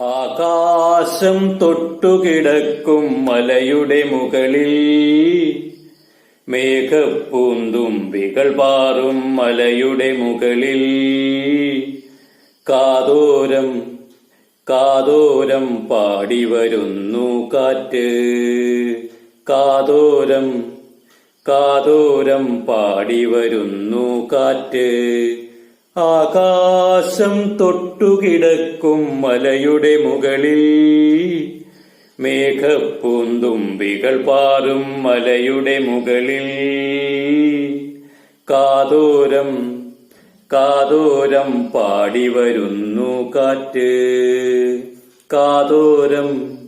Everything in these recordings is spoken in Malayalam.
ആകാശം തൊട്ടുകിടക്കും മലയുടെ മുകളിൽ. മേഘപ്പൂന്തുമ്പികൾ പാറും മലയുടെ മുകളിൽ. കാതോരം കാതോരം പാടി വരുന്നു കാറ്റ്. കാതോരം കാതോരം പാടി വരുന്നു കാറ്റ്. ആകാശം തൊട്ടുകിടക്കും മലയുടെ മുകളിൽ. മേഘപ്പൂന്തുമ്പികൾ പാറും മലയുടെ മുകളിൽ. കാതോരം കാതോരം പാടി വരുന്നു കാറ്റ്. കാതോരം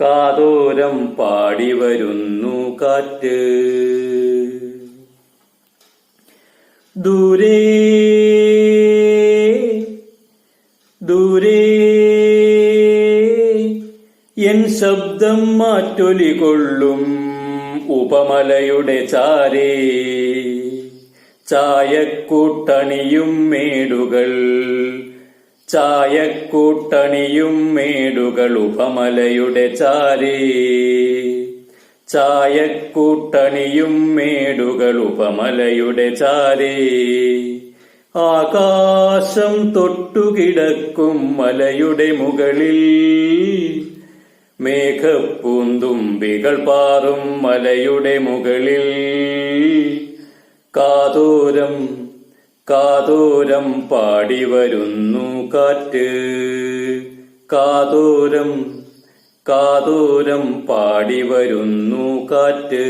കാതോരം പാടി വരുന്നു കാറ്റ്. ദൂരേ എൻ ശബ്ദം മാറ്റൊലി കൊള്ളും ഉപമലയുടെ ചാരേ. ചായക്കൂട്ടണിയും മേടുകൾ ചായക്കൂട്ടണിയും മേടുകൾ ഉപമലയുടെ ചാരേ. ചായക്കൂട്ടണിയും മേടുകൾ ഉപമലയുടെ ചാരേ. ആകാശം തൊട്ടുകിടക്കും മലയുടെ മുകളിൽ മേഘപ്പൂന്തുമ്പികൾ പാറും മലയുടെ മുകളിൽ. കാതോരം കാതോരം പാടി വരുന്നു കാറ്റ്. കാതോരം കാതോരം പാടി വരുന്നു കാറ്റ്.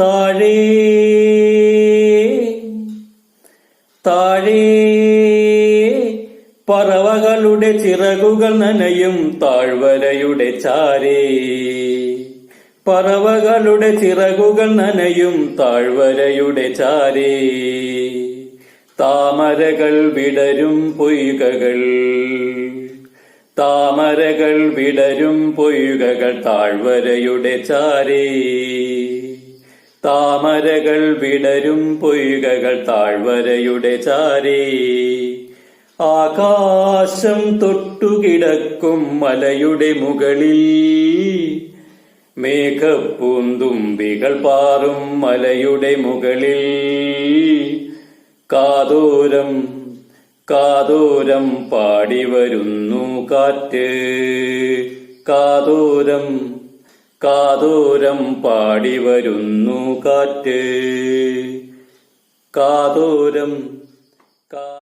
താഴേ താഴേ പറവകളുടെ ചിറകുകൾ നനയും താഴ്വരയുടെ ചാരേ. പറവകളുടെ ചിറകുകൾ നനയും താഴ്വരയുടെ ചാരേ. താമരകൾ വിടരും പൊയ്കകൾ. താമരകൾ വിടരും പൊയ്കകൾ താഴ്വരയുടെ ചാരേ. താമരകൾ വിടരും പൊയ്കകൾ താഴ്വരയുടെ ചാരേ. ആകാശം തൊട്ടുകിടക്കും മലയുടെ മുകളിൽ. മേഘപ്പൂന്തുമ്പികൾ പാറും മലയുടെ മുകളിൽ. കാതോരം കാതോരം പാടി വരുന്നു കാറ്റ്. കാതോരം കാതോരം പാടി വരുന്നു കാറ്റ്. കാതോരം